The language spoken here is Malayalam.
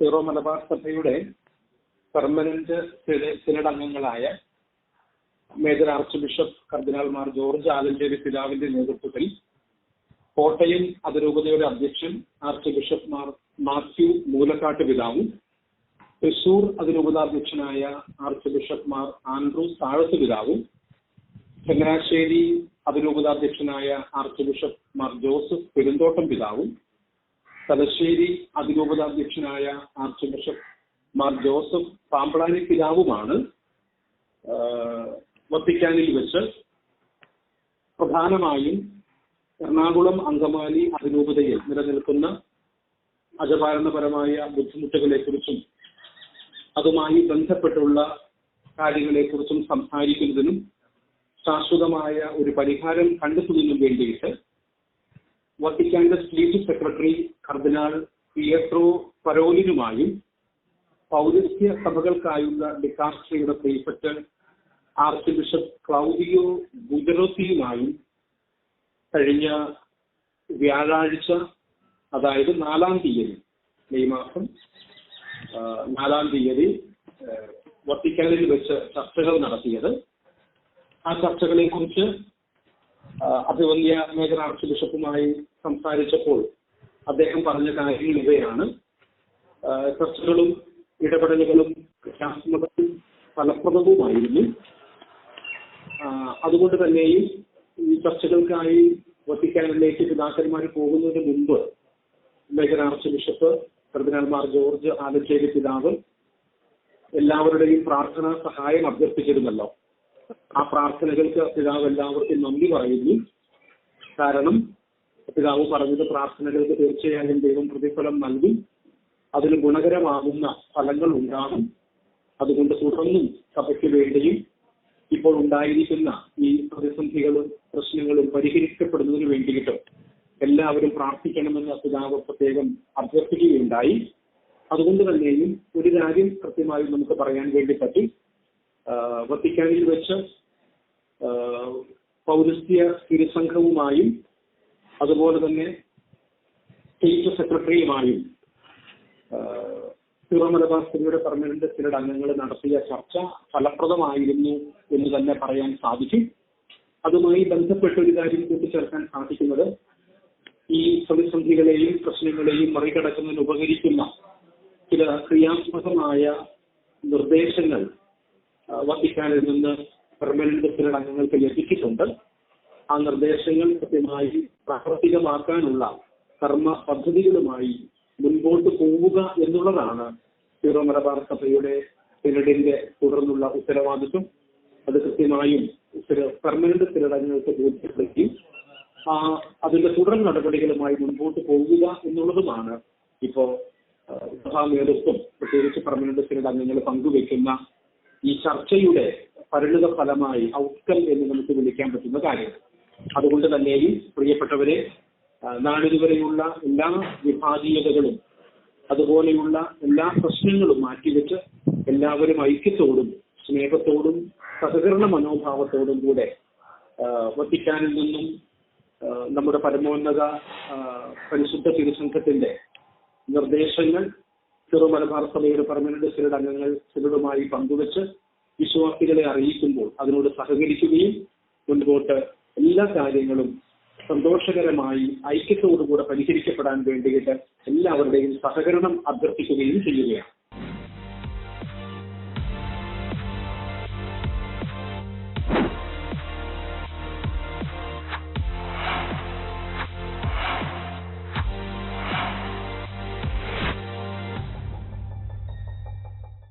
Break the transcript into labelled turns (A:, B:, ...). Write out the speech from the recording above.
A: സീറോ മലബാർ സഭയുടെ പെർമനന്റ് സിനഡ് അംഗങ്ങളായ മേജർ ആർച്ച് ബിഷപ്പ് കർദിനാൾമാർ ജോർജ് ആലഞ്ചേരി പിതാവിന്റെ നേതൃത്വത്തിൽ കോട്ടയം അതിരൂപതയുടെ അധ്യക്ഷൻ archbishop Mar Mathew Moolakkattu പിതാവും തൃശൂർ അതിരൂപതാധ്യക്ഷനായ archbishop Mar Andrew Thazhath പിതാവും ചങ്ങനാശ്ശേരി അതിരൂപതാധ്യക്ഷനായ archbishop Mar Joseph Perumthottam പിതാവും തലശ്ശേരി അതിരൂപതാധ്യക്ഷനായ archbishop Mar Joseph Pamplany പിതാവുമാണ് വത്തിക്കാനിൽ വെച്ച് പ്രധാനമായും എറണാകുളം അങ്കമാലി അതിരൂപതയിൽ നിലനിൽക്കുന്ന അജപാലനപരമായ ബുദ്ധിമുട്ടുകളെക്കുറിച്ചും അതുമായി ബന്ധപ്പെട്ടുള്ള കാര്യങ്ങളെക്കുറിച്ചും സംസാരിക്കുന്നതിനും ശാശ്വതമായ ഒരു പരിഹാരം കണ്ടെത്തുന്നതിനും വേണ്ടിയിട്ട് വത്തിക്കാന്റെ സ്റ്റേറ്റ് സെക്രട്ടറി കർദിനാൾ പിയട്രോ പരോലിനുമായും പൗരസ്ത്യ സഭകൾക്കായുള്ള ഡിക്കാസ്ട്രിയുടെ പ്രിയപ്പെട്ട ആർച്ച് ബിഷപ്പ് ക്ലൗഡിയോ ഗുജറോത്തിയുമായും കഴിഞ്ഞ വ്യാഴാഴ്ച അതായത് നാലാം തീയതി മെയ് മാസം നാലാം തീയതി വത്തിക്കാനിൽ വെച്ച് ചർച്ചകൾ നടത്തിയത്. ആ ചർച്ചകളെ കുറിച്ച് അഭിവന്യ മേജർ ആർച്ച് ബിഷപ്പുമായി സംസാരിച്ചപ്പോൾ അദ്ദേഹം പറഞ്ഞ കാര്യങ്ങൾ ഇവയാണ്. ചർച്ചകളും ഇടപെടലുകളും ക്രിയാത്മകവും ഫലപ്രദവുമായിരുന്നു. അതുകൊണ്ട് തന്നെയും ഈ ചർച്ചകൾക്കായി വത്തിക്കാനിലേക്ക് പിതാക്കന്മാർ പോകുന്നതിന് മുമ്പ് മേജർ ആർച്ച് ബിഷപ്പ് കർദിനാൾമാർ ജോർജ് ആലച്ചേരി പിതാവ് എല്ലാവരുടെയും പ്രാർത്ഥനാ സഹായം അഭ്യർത്ഥിച്ചിരുന്നല്ലോ. ആ പ്രാർത്ഥനകൾക്ക് പിതാവ് എല്ലാവർക്കും നന്ദി പറയുന്നു. കാരണം പിതാവ് പറഞ്ഞത് പ്രാർത്ഥനകൾക്ക് തീർച്ചയായും ദൈവം പ്രതിഫലം നൽകി. അതിന് ഗുണകരമാകുന്ന ഫലങ്ങൾ ഉണ്ടാകും. അതുകൊണ്ട് തുടർന്നും സഭയ്ക്ക് വേണ്ടിയും ഇപ്പോൾ ഉണ്ടായിരിക്കുന്ന ഈ പ്രതിസന്ധികളും പ്രശ്നങ്ങളും പരിഹരിക്കപ്പെടുന്നതിന് വേണ്ടിയിട്ട് എല്ലാവരും പ്രാർത്ഥിക്കണമെന്ന് പിതാവ് പ്രത്യേകം അഭ്യർത്ഥിക്കുകയുണ്ടായി. അതുകൊണ്ട് തന്നെയും ഒരു കാര്യം കൃത്യമായി നമുക്ക് പറയാൻ വേണ്ടി പറ്റും. വത്തിക്കാനിൽ വെച്ച് പൗരസ്ത്യ തിരുസംഘവുമായും അതുപോലെ തന്നെ സ്റ്റേറ്റ് സെക്രട്ടറിയുമായും സീറോ മലബാർ സഭയുടെ പെർമനന്റ് സിനഡ് അംഗങ്ങൾ നടത്തിയ ചർച്ച ഫലപ്രദമായിരുന്നു എന്ന് തന്നെ പറയാൻ സാധിക്കും അതുമായി ബന്ധപ്പെട്ട ഒരു കാര്യം കൂട്ടിച്ചേർക്കാൻ സാധിക്കുന്നത് ഈ പ്രതിസന്ധികളെയും പ്രശ്നങ്ങളെയും മറികടക്കുന്നതിന് ഉപകരിക്കുന്ന ചില ക്രിയാത്മകമായ നിർദ്ദേശങ്ങൾ വത്തിക്കാനിൽ നിന്ന് പെർമനന്റ് സിനഡ് അംഗങ്ങൾക്ക് ലഭിച്ചിട്ടുണ്ട്. ആ നിർദ്ദേശങ്ങൾ കൃത്യമായി പ്രാവർത്തികമാക്കാനുള്ള കർമ്മ പദ്ധതികളുമായി മുൻപോട്ട് പോവുക എന്നുള്ളതാണ് സീറോ മലബാർ സഭയുടെ സിനഡിന്റെ തുടർന്നുള്ള ഉത്തരവാദിത്വം. അത് കൃത്യമായും പെർമനന്റ് സിനഡങ്ങൾക്ക് ബോധ്യപ്പെടുത്തി ആ അതിന്റെ തുടർ നടപടികളുമായി മുൻപോട്ട് പോവുക എന്നുള്ളതുമാണ് ഇപ്പോ സഭാ നേതൃത്വം പ്രത്യേകിച്ച് പെർമനന്റ് സിനഡ് അംഗങ്ങൾ പങ്കുവെക്കുന്ന ഈ ചർച്ചയുടെ പരിണിത ഫലമായി ഔട്ട്കം എന്ന് നമുക്ക് വിളിക്കാൻ പറ്റുന്ന കാര്യം അതുകൊണ്ട് തന്നെയും പ്രിയപ്പെട്ടവരെ നാളിതുവരെയുള്ള എല്ലാ വിഭാഗീയതകളും അതുപോലെയുള്ള എല്ലാ പ്രശ്നങ്ങളും മാറ്റിവെച്ച് എല്ലാവരും ഐക്യത്തോടും സ്നേഹത്തോടും സഹകരണ മനോഭാവത്തോടും കൂടെ വത്തിക്കാനിൽ നിന്നും നമ്മുടെ പരമോന്നത പരിശുദ്ധ തിരുസംഘത്തിന്റെ നിർദ്ദേശങ്ങൾ ചെറു മലബാർ സഭയുടെ പെർമനന്റ് സിനഡ് അംഗങ്ങൾ സിനഡുമായി പങ്കുവച്ച് വിശ്വാസികളെ അറിയിക്കുമ്പോൾ അതിനോട് സഹകരിക്കുകയും മുൻപോട്ട് എല്ലാ കാര്യങ്ങളും സന്തോഷകരമായി ഐക്യത്തോടുകൂടെ പരിഹരിക്കപ്പെടാൻ വേണ്ടിയിട്ട് എല്ലാവരുടെയും സഹകരണം അഭ്യർത്ഥിക്കുകയും ചെയ്യുകയാണ്.